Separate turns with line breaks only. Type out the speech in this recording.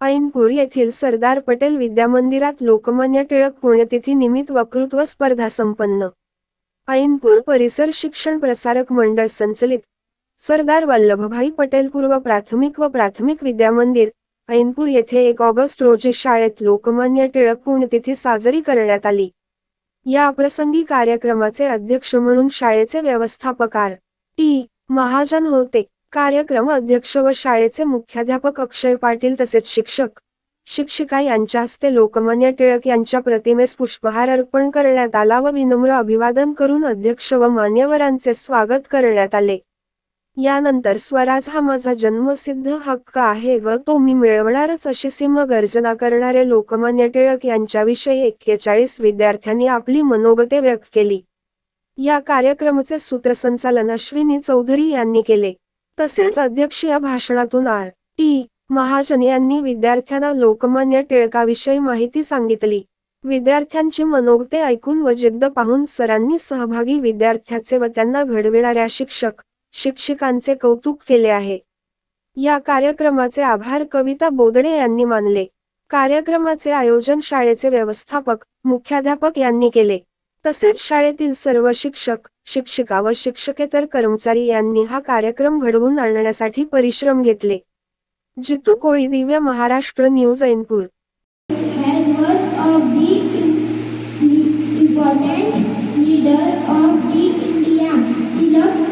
ऐनपूर येथील सरदार पटेल विद्यामंदिरात लोकमान्य टिळक पुण्यतिथी निमित्त वक्तृत्व स्पर्धा संपन्न. ऐनपूर परिसर शिक्षण प्रसारक मंडळ संचलित. सरदार वल्लभभाई पटेल पूर्व प्राथमिक व प्राथमिक विद्यामंदिर ऐनपूर येथे एक ऑगस्ट रोजी शाळेत लोकमान्य टिळक पुण्यतिथी साजरी करण्यात आली. या प्रसंगी कार्यक्रमाचे अध्यक्ष म्हणून शाळेचे व्यवस्थापकार टी. महाजन होते. कार्यक्रम अध्यक्ष व शाळेचे मुख्याध्यापक अक्षय पाटील तसेच शिक्षक शिक्षिका यांच्या हस्ते लोकमान्य टिळक यांच्या प्रतिमेस पुष्पहार अर्पण करण्यात आला व विनम्र अभिवादन करून अध्यक्ष व मान्यवरांचे स्वागत करण्यात आले. यानंतर स्वराज हा माझा जन्मसिद्ध हक्क आहे व तो मी मिळवणारच अशी सिंह गर्जना करणारे लोकमान्य टिळक यांच्याविषयी एक्केचाळीस विद्यार्थ्यांनी आपली मनोगते व्यक्त केली. या कार्यक्रमाचे सूत्रसंचालन अश्विनी चौधरी यांनी केले. तसेच अध्यक्षीय भाषणातून आर. टी. महाजन यांनी विद्यार्थ्यांना लोकमान्य टिळकाविषयी माहिती सांगितली. विद्यार्थ्यांची मनोगते ऐकून व जिद्द पाहून सरांनी सहभागी विद्यार्थ्याचे व त्यांना घडविणाऱ्या शिक्षक शिक्षिकांचे कौतुक केले आहे. या कार्यक्रमाचे आभार कविता बोदडे यांनी मानले. कार्यक्रमाचे आयोजन शाळेचे व्यवस्थापक मुख्याध्यापक यांनी केले. तसेच शाळेतील सर्व शिक्षक शिक्षिका व शिक्षकेतर कर्मचारी यांनी हा कार्यक्रम घडवून आणण्यासाठी परिश्रम घेतले Jitu Koli Divya Maharashtra news Ainpur
important leader of the India. Tilak